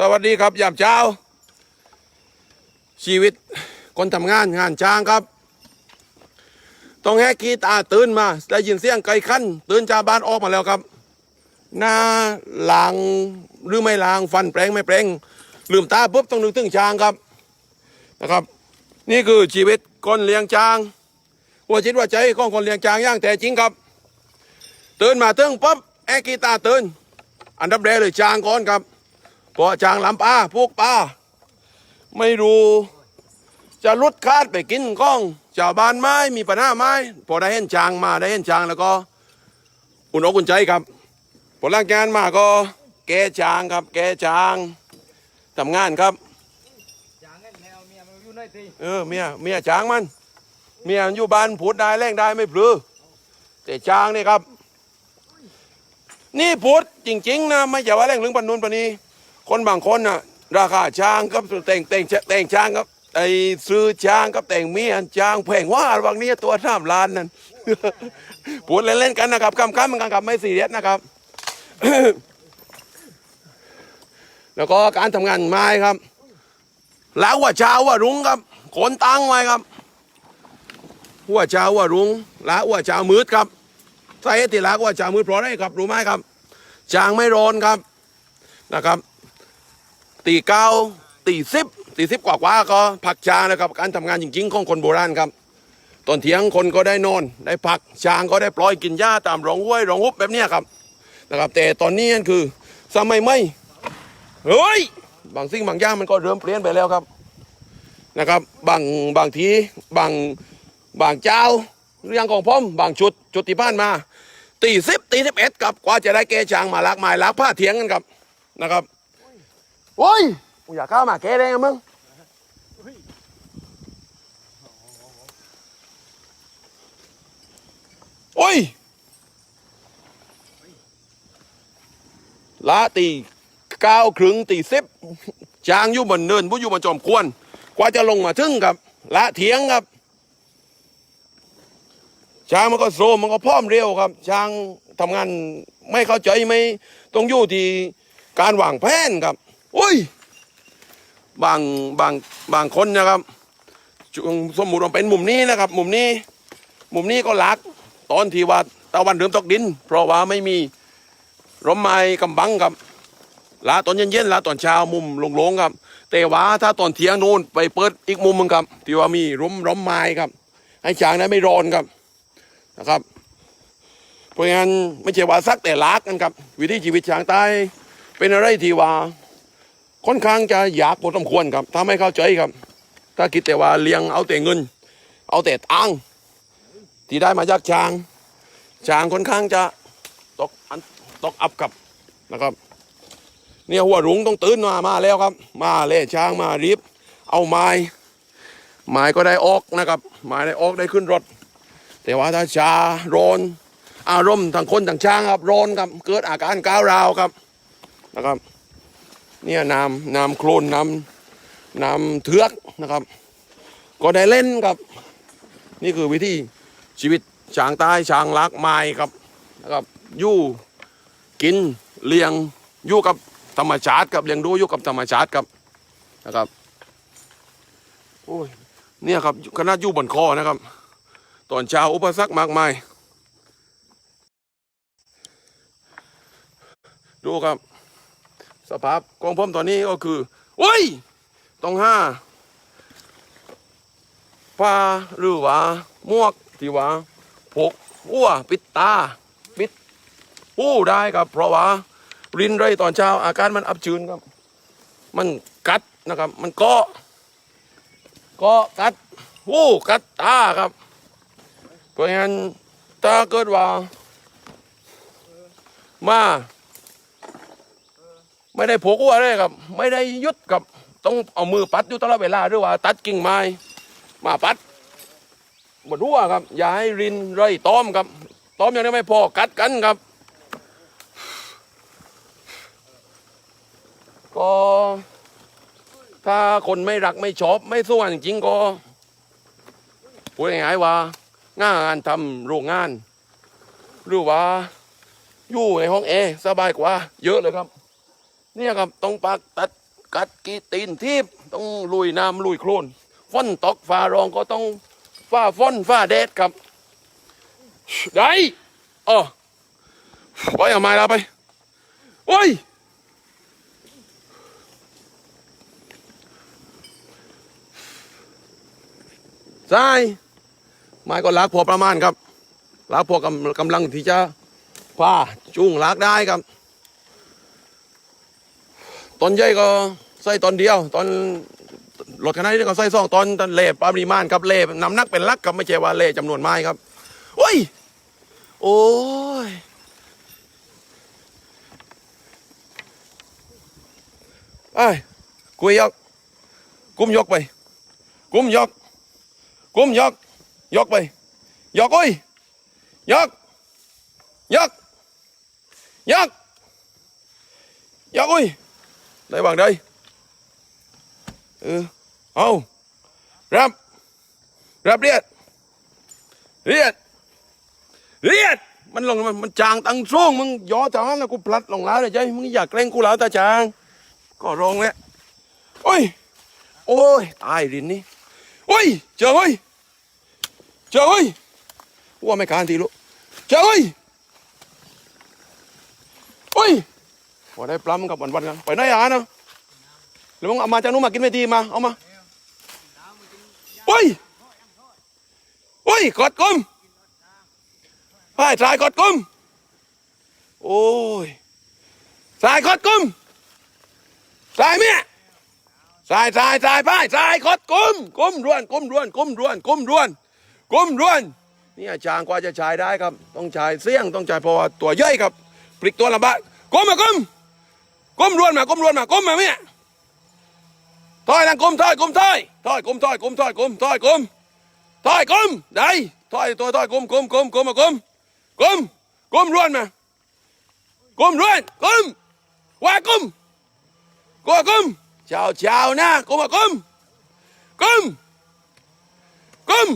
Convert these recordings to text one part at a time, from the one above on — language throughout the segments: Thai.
สวัสดีครับยามเช้า ชีวิตคนทำงานงานช้างครับ ต้องแหกขี้ตาตื่นมา ได้ยินเสียงไก่ขั้นตื่นจากบ้านออกมาแล้วครับ หน้าลางหรือไม่ลางฟันแปลงไม่แปลงลืมตาปุ๊บต้องนึกถึงช้างครับนะครับ นี่คือชีวิตคนเลี้ยงช้างหัวจิตหัวใจของคนเลี้ยงช้างอย่างแท้จริงครับตื่นมาตึงปุ๊บแอกีตาตื่นอันดับแรกเลยช้างก่อนครับ พราะช้างลำปลาพวกปลาไม่รู้ จะลุดคาดไปกินก้องชาวบ้านไม้มีปัญหาไม้พอได้เห็นช้างมาได้เห็นช้างแล้วก็ อุ่นอกอุ่นใจครับผลงานมาก็ แก้ช้างครับ แก้ช้างทำงานครับจางงั้นแนวเมียมันอยู่ในทีเออเมียเมียช้างมันเมียอยู่บ้านพูดได้แรงได้ไม่พลือแต่ช้างนี่ครับ นี่พูดจริง ๆ นะ ไม่ใช่ว่าแรงลึงปันนุนปนนี้ คนบางคนน่ะราคาช้างครับแต่งแต่งแต่งช้างครับไอ้ซื้อช้างกับแต่งเมียช้างแพงว่าบางนี้ตัวสามล้านนั่นพูดเล่นๆกันนะครับคำๆเหมือนกันครับไม่ซีเรียสนะครับ แล้วก็การทำงานไม้ครับแล้วหัวเช้าหัวรุ้งครับขนตั้งไว้ครับหัวเช้าหัวรุ้งและหัวเช้ามืดครับใสาเหตุที่ละหัวเช้ามืดเพราะอะไรครับรู้ไหมครับจางไม่ร้อนครับนะครับ ตีเก้าตีสิบตีสิบกว่ากว่าก็พักชานะครับ การทำงานจริงๆของคนโบราณครับ ตอนเที่ยงคนก็ได้นอน ได้พักช้างก็ได้ปล่อยกินหญ้าตามรองห้วยรองหุบแบบนี้ครับนะครับแต่ตอนนี้นั่นคือสมัยไม่เฮ้ยบางสิ่งบางอย่างมันก็เริ่มเปลี่ยนไปแล้วครับนะครับบางบางทีบางบางเจ้าเรื่องของผมบางชุดชุดที่ผ่านมาตีสิบตีสิบเอ็ดกับกว่าจะได้เกช้างมาลักไม้ลักผ้าเถียงกันครับนะครับ โอ้ยูอยากเข้ามาแกได้ไงมึงโอ้ยละตีเก้าครึ่งตีสิบช้างอยู่บนเนินผู้อยู่บนจอมควร กว่าจะลงมาถึงครับ ละเถียงครับ ช้างมันก็โซมมันก็พร้อมเร็วครับ ช้างทำงานไม่เข้าใจไม่ต้องอยู่ที่การวางแผนครับ อุ้ย บางบางบางคนนะครับช่วงสมมุติว่าเป็นมุมนี้นะครับ มุมนี้ มุมนี้ก็ลัก ตอนที่ว่าตะวันเริ่มตกดิน เพราะว่าไม่มีร่มไม้กำบังครับลาตอนเย็นๆลาตอนเช้ามุมโล่งๆครับ แต่ว่าถ้าตอนเที่ยงนู่นไปเปิดอีกมุมหนึงครับ ที่ว่ามีร่มร่มไม้ครับ ให้ช้างได้ไม่ร้อนครับนะครับ เพราะงั้นไม่ใช่ว่าซักแต่ลากกันครับ วิถีชีวิตช้างใต้เป็นอะไรที่ว่า ค่อนข้างจะยากพอสมควรครับถ้าไม่เข้าใจครับ ถ้าคิดแต่ว่าเลี้ยงเอาแต่เงิน เอาแต่ตังที่ได้มาจากช้างช้างค่อนข้างจะตกอันตกอับครับนะครับ เนี่ยหัวรุงต้องตื่นมามาแล้วครับ มาเล่ช้างมารีบเอาไม้ ไม้ก็ได้ออกนะครับไม้ได้ออกได้ขึ้นรถ แต่ว่าถ้าชาโรนอารมณ์ทางคนทางช้างครับโรนครับเกิดอาการก้าวร้าวครับนะครับ เนี่ยน้ำน้ำโคลนน้ำน้ำเทือกนะครับ ก็ได้เล่นครับ นี่คือวิธีชีวิตช้างใต้ช้างลักไม้ครับนะครับอยู่กินเลี้ยงอยู่กับธรรมชาติกับเลี้ยงดูอยู่กับธรรมชาติครับนะครับโอ้ยเนี่ยครับขนาดอยู่บนคอนะครับ ตอนเช้าอุปสรรคมากมายดูครับ สภาพของผมตอนนี้ก็คือโอ้ยต้องห้าผ้าหรือว่าหมวกที่ว่าพกหัวปิดตาปิดหูได้ครับ เพราะว่ารินไรตอนเช้า อาการมันอับชื้นครับ มันกัดนะครับ มันเกาะเกาะกัดหูกัดตาครับ เพราะงั้นถ้าเกิดว่ามา ไม่ได้ผูกหัวเลยครับ ไม่ได้ยุดกับ ต้องเอามือปัดอยู่ตลอดเวลาหรือว่า ตัดกิ่งไม้มาปัดบนหัวครับ อย่าให้รินไรต้อมครับต้อมอย่างนี้ไม่พอกัดกันครับ ก็ถ้าคนไม่รักไม่ชอบไม่สู้กันจริงก็พูดง่ายๆว่างานทำโรงงาน หรือว่า อยู่ในห้องแอร์สบายกว่า เยอะเลยครับ เนี่ยครับต้องปักตัดกัดกีตีนทีบต้องลุยน้ำลุยโคลนฝนตกฟ้ารองก็ต้องฟ้าฝนฟ้าแดดครับ ได้อ๋อไปเอาไม้เราไปโอ้ยใช่ไม้ก็ลักพอประมาณครับลักพอกำกำลังที่จะพาจุ้งลักได้ครับ ตอนใหญ่ก็ใส่ตอนเดียว ตอนรถคันนี้ก็ใส่สองตอนตอนเล่ปริมาณครับเล่น้ำหนักเป็นลักครับไม่ใช่ว่าเล่จำนวนไม้ครับโอ้ยโอ้ยไอ้ยกุยยกกุ้มยกไป กุ้มยกกุ้มยกยกไปยกโอ้ยยกยกยกยกโอ้ย ได้ bằng đây ừ không rap rap riết riết riết มันลงมันมันจางตังช่วงมึงย่อจากนั้นแล้วกูพลัดลงแล้วเลยใจมึงอยากเกรงกูแล้วตาจาง ก็รองแล้วโอ้ยโอ้ยตายรินนี่โอ้ยเจอเฮ้ยเจอเฮ้ยว่าไม่การทีลูกเจอเฮ้ยโอ้ย พอได้ปลามันกับวันวันกันไปไหนอะนะแล้วมึงเอามาจากนู้นมากินไม่ดีมาเอามาโอ้ยโอ้ยกอดกุมไอ้สายกอดกุมโอ้ยสายกอดกุมสายเมียสายสายสายไพ่สายกอดกุมกุมร่วนกุมร่วนกุมร่วนกุมร่วนกุมร่วนนี่อาจารย์กว่าจะชายได้ครับ ต้องชายเสี่ยงต้องชายเพราะว่าตัวใหญ่ครับปลิกตัวลำบากกุมมากุม ก้มรวนมาก้มรวนมาก้มมาเมียถอยหลังก้มถอยก้มถอยถอยก้มถอยก้มถอยก้มถอยก้มถอยก้มได้ถอยตัวถอยก้มก้มก้มก้มมาก้มก้มก้มรวนมาก้มรวนก้มว่าก้มก้มก้มเจ้าเจ้านะก้มมาก้มก้มก้ม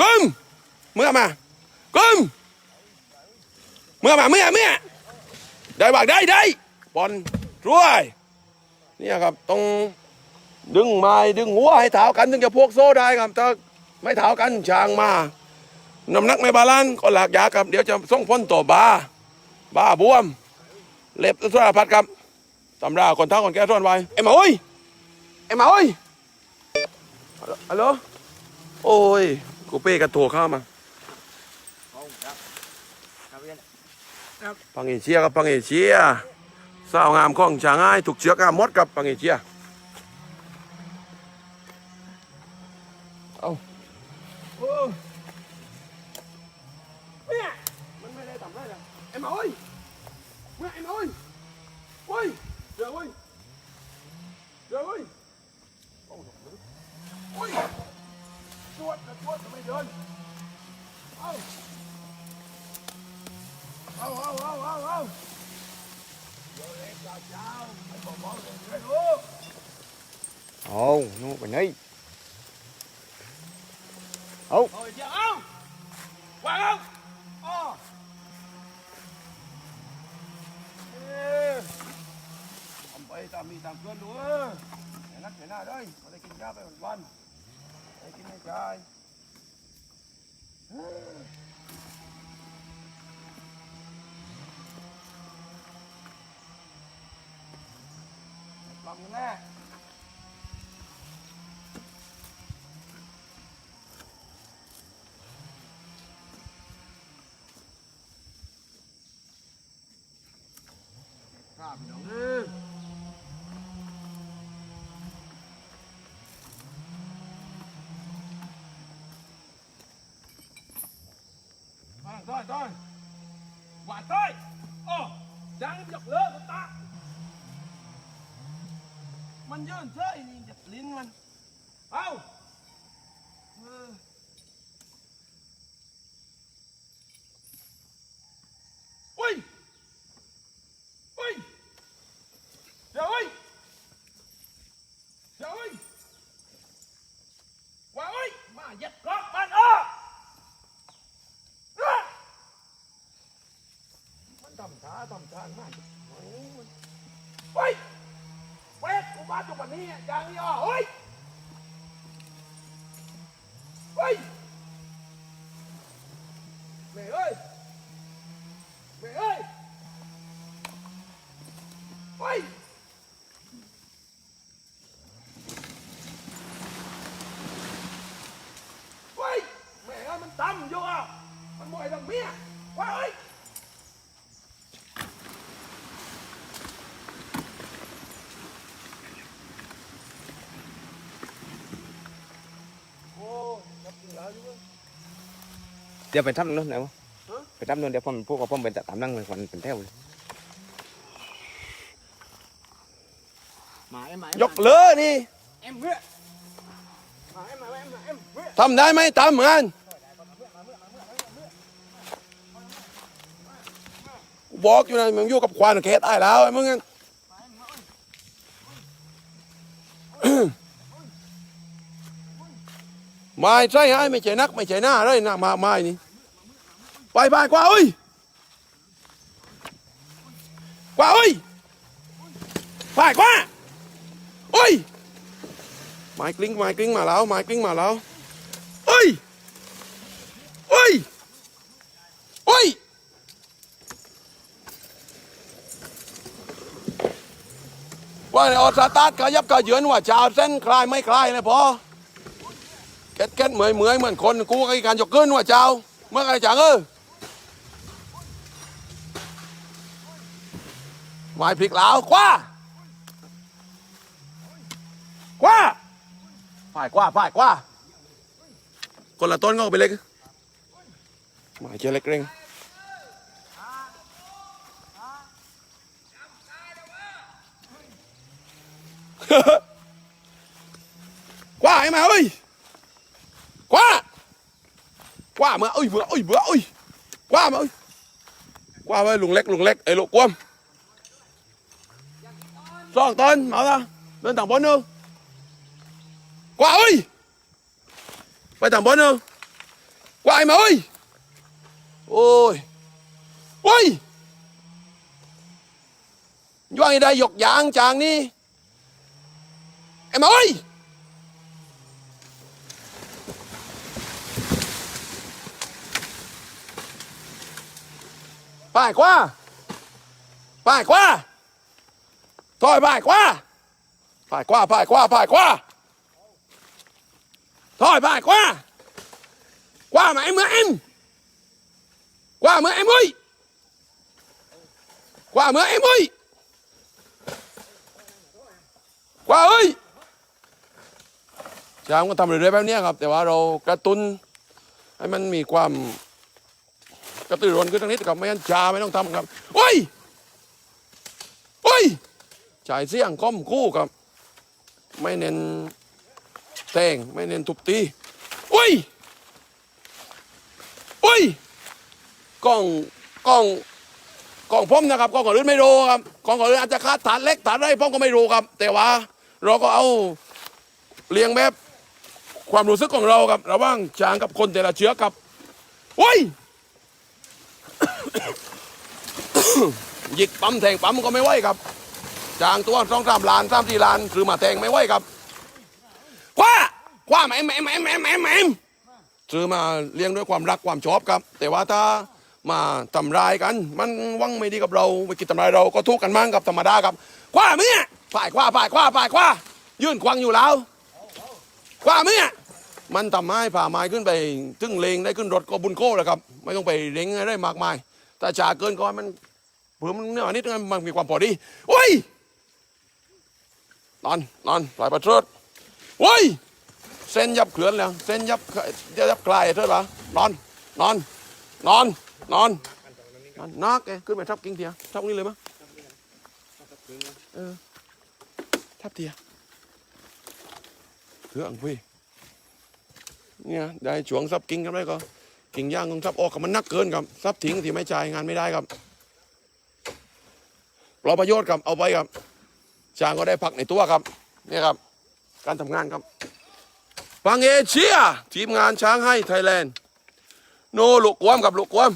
ก้มเมื่อมาก้ม เมื่อมาเมื่อเมื่อได้บักได้ได้บอลรวยเนี่ยครับต้องดึงไม้ดึงหัวให้เท้ากันถึงจะพวกโซ่ได้ครับถ้าไม่เท้ากันช้างมาน้ำหนักไม่บาลานซ์ก็หลากยาครับ เดี๋ยวจะส่งพ้นต่อบาบาบวม เล็บสารพัดครับตำราคนท้าคนแก่ซ่อนไว้เอ็มมาโอ้ยเอ็มมาโอ้ยฮัลโหลโอ้ยกูเป้กระโถเข้ามาครับครับ ปังเอเชียครับปังเอเชียสาวงามของชางง่ายถูกเชือกงามหมดกับปังเอเชียเอาโอ้เนี่ยมันไม่ได้ทำได้เลยเอ็มเอาเอ้ยเมื่อเอ็มเอาเอ้ยโอ้ยเดี๋ยวเว้ยเดี๋ยวเว้ยโอ้โหโอ้ยตรวจนะตรวจทำไมเดิน Lòng như nè ครับพี่น้อง Thôi, thôi, thôi. Quả thôi. Ồ, chẳng dọc lỡ của ta. ย มันยืนเฉยนี่จะลิ้นมัน เอาเอออุ้ยอุ้ยเดี๋ยวอุ้ยเดี๋ยวอุ้ยว่าอุ้ยมาเย็ดกรอกมันอ้อมันทำท่าทำทางมากเฮ้ยเว้ยกูมาจุกวันนี้ย่างนี่อะเฮ้ยเฮ้ยแม่เอ้ยแม่เอ้ยเฮ้ยเฮ้ยแม่เอ้ยมันตำอยู่อะมันมวยทางเมียว่าเฮ้ย โอ้ยรับกินแล้วอยู่เว้ย เดี๋ยวไปทำนู่นไหนวะฮะไปทำนู่นเดี๋ยวผมพวกกับผมเป็นจะตามนั่งเป็นคนเป็นแถวเลยหมาเอ็มหมายกเลือนี่เอ็มเพื่อหมาเอ็มหมาเอ็มหมาเอ็มเพื่อทำได้ไหมตามเหมือนกันบอกอยู่นะมึงอยู่กับควานเขตไอ้แล้วไอ้มึงงั้น ไม่ใช่ไอ้ไม่ใช่นัก ไม่ใช่หน้าเลยนะมาไม่นี่ไปไปกว่าเอ้ยกว่าเอ้ยไปกว่าเอ้ยไม้กลิ้งไม้กลิ้งมาแล้วไม้กลิ้งมาแล้วเอ้ยเอ้ยเอ้ยว่าออสตาร์ทขยับกระเยือนว่าจะเอาเส้นคลายไม่คลายนะพอ ก็ดเก็ดเหมยเหมยเหมือนคนกูก็การยกขึ้นว่าเจ้า เมื่อไงจังเออไม้พลิกแล้วกว้ากว้าฝ่ายกว้าฝ่ายกว้าคนละต้นก็เอาไปเล็กหมายเจเล็กเร่ง คว้าไอ้มาเอ้ย quá มาเอ้ยเบื่อเอ้ยเบื่อเอ้ยกว่ามาเอ้ยกว่าไว้ลุงเล็กลุงเล็กไอ้ลูกกวมสองต้นมาละเดินต่างบ้านเนอะกว่าเอ้ยไปต่างบ้านเนอะกว่าไอ้มาเอ้ยโอ้ยโอ้ยย่างได้หยกยางจางนี่ไอ้มาเอ้ย tầng bốn nương quá em ơi ôi ôi doan đây dục dạng chàng đi em ơi phải quá phải quá thôi phải quá phải quá phải quá phải quá thôi phải quá qua mà em ơi em qua mà em ơi qua mà em ơi qua ơi ช้างก็ทำเรื่อยๆแบบเนี้ยครับ แต่ว่าเรากระตุ้นให้มันมีความ กระตือรือร้นขึ้นทั้งนิดครับไม่งั้นชาไม่ต้องทำครับโอ้ยโอ้ยจ่ายเสี่ยงก้มกู้ครับ ไม่เน้นแทงไม่เน้นทุบตีโอ้ยโอ้ยกล้องกล้องกล้องผมนะครับกล้องของอื่นไม่รู้ครับกล้องของอื่นอาจจะคาดฐานเล็กฐานไรผมก็ไม่รู้ครับ แต่ว่าเราก็เอาเลี้ยงแบบความรู้สึกของเราครับ ระหว่างช้างกับคนแต่ละเชื้อครับโอ้ย หยิกปั๊มแทงปั๊มก็ไม่ไหวครับจางตัวสองสามล้านสามสี่ล้านซื้อมาแทงไม่ไหวครับคว้าคว้าแหมแหมแหมแหมแหมแหมซื้อมาเลี้ยงด้วยความรักความชอบครับ แต่ว่าถ้ามาทำร้ายกัน มันวังไม่ดีกับเราไปกินทำร้ายเราก็ทุกข์กันมั่งครับธรรมดาครับคว้าเมียฝ่ายคว้าฝ่ายคว้าฝ่ายคว้ายื่นควางอยู่แล้วคว้าเมียมันทำให้ผ่าไม้ขึ้นไป ถึงเลงได้ขึ้นรถก็บุญโก้แล้วครับ ไม่ต้องไปเร่งอะไรมากมาย ถ้าช้าเกินก็มันเผื่อมันเนื้อนิดนึงมันมีความพอดีโอ้ยนอนนอนปล่อยประเทิดโอ้ยเส้นยับเขลือนแล้วเส้นยับยับคลายเถิดเหรอนอนนอนนอนนอนนอนนักแกขึ้นไปทับกิ้งเทียทับนี่เลยมั้ยเออทับเทียเถื่องพี่เนี่ยได้ช่วงซับกิ้งกันไหมก็ กิ่งย่างของซับออกกับมันนักเกินครับซับทิ้งที่ไม่จ่ายงานไม่ได้ครับปลอประโยชน์ครับเอาไปครับช้างก็ได้พักในตัวครับนี่ครับ การทำงานครับฟังเอเชียทีมงานช้างให้ไทยแลนด์โนลูกกวมกับลูกกวม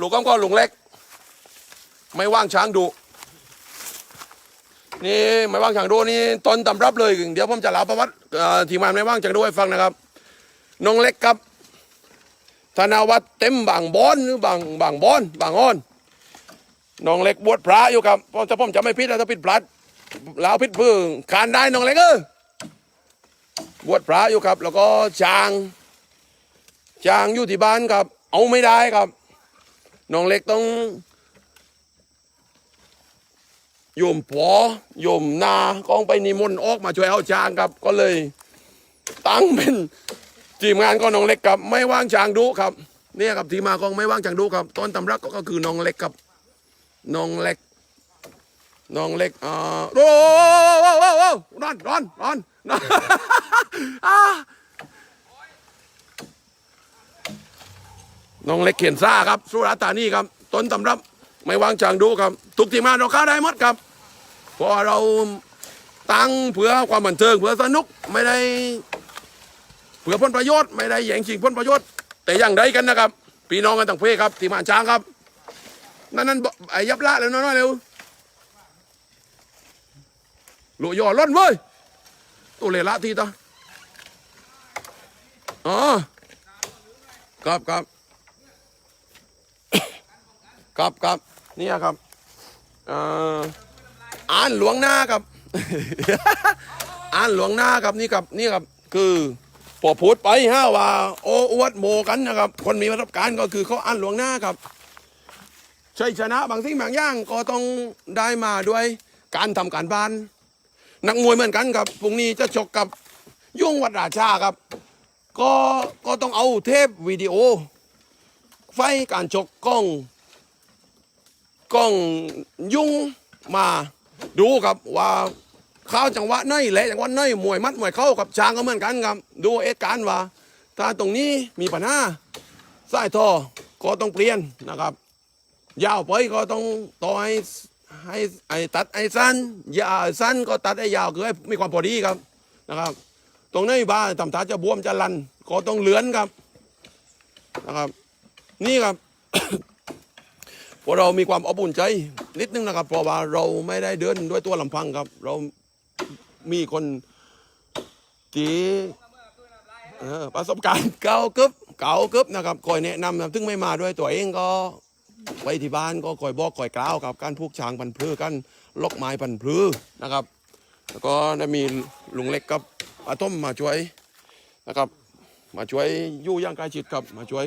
ลูกกวมก็ลุงเล็ก ไม่ว่างช้างดุนี่ไม่ว่างช้างดุนี่ตนตำรับเลย เดี๋ยวผมจะเล่าประวัติทีมงานไม่ว่างช้างดุให้ฟังนะครับน้องเล็กครับ ธนาวัฒน์เต็มบางบอนหรือบางบางบอนบางอ้อนน้องเล็กบวชพระอยู่ครับเพราะถ้าผมจะไม่ผิดนะถ้าผิดพลัดแล้วผิดพึ่งคานได้น้องเล็กเออบวชพระอยู่ครับ แล้วก็ช้างช้างอยู่ที่บ้านครับ เอาไม่ได้ครับน้องเล็กต้องโยมปอโยมนากร้องไปนิมนต์ออกมาช่วยเอาช้างครับ ก็เลย ตั้งเป็น ทีมงานก็น้องเล็กครับ ไม่ว่างช้างดุครับเนี่ยครับทีมมาของไม่ว่างช้างดุครับ ต้นตำรับก็คือน้องเล็กครับน้องเล็กน้องเล็กอ่าโอ้โหโอ้โหร้อนร้อนร้อนร้อนน้องเล็กเขียนซ่าครับ สุราษฎร์ธานีครับ ต้นตำรับไม่วางจางดูครับ ทุกทีมงานเราเข้าได้หมดครับเพราะเราตั้งเพื่อความบันเทิงเพื่อสนุกไม่ได้ เพื่อผลประโยชน์ไม่ได้แย่งชิงผลประโยชน์ แต่อย่างใดกันนะครับพี่น้องกันต่างเพศครับทีมานช้างครับ นั่นนั่นไอ้ยับละเร็วน้อยๆเร็วหลุยอล้นเว้ยตัวเลละทีตาอ๋อครับครับครับครับเนี่ยครับอ่านหลวงหน้าครับ อ่านหลวงหน้าครับนี่ครับนี่ครับคือ พอพูดไปฮะว่าโอ้อวดโมกันนะครับ คนมีประสบการณ์ก็คือเขาอ่านหลวงหน้าครับชัยชนะบางสิ่งบางอย่างก็ต้องได้มาด้วยการทำการบ้าน นักมวยเหมือนกันครับพรุ่งนี้จะชกกับยุ่งวัดราชาครับ ก็ก็ต้องเอาเทปวิดีโอ ไฟการชกกล้องกล้องยุ่งมาดูครับว่า เข้าจังหวะไหนแหละจังหวะไหนมวยมัดมวยเข้ากับช้างก็เหมือนกันครับ ดูเอตการว่า ถ้าตรงนี้มีปัญหาสายท่อก็ต้องเปลี่ยนนะครับ ยาวไปก็ต้องต่อให้ให้ไอ้ตัดไอ้สั้นยาวสั้นก็ตัดไอ้ยาวคือให้มีความพอดีครับนะครับ ตรงนี้บ้านทำท่าจะบวมจะลันก็ต้องเลือนครับนะครับ นี่ครับพวกเรามีความอบอุ่นใจนิดนึงนะครับ เพราะว่าเราไม่ได้เดินด้วยตัวลำพังครับ เรา มีคนที่ประสบการณ์เก่ากึบเก่ากึบนะครับคอยแนะนำนะถึงไม่มาด้วยตัวเองก็ไว้ที่บ้านก็คอยบอกคอยกล่าวครับการผูกช้างพันพือกันลกไม้พันพือนะครับ แล้วก็ได้มีลุงเล็กกับอาต้มมาช่วยนะครับ มาช่วยยู่ย่างกล้ชิดครับมาช่วย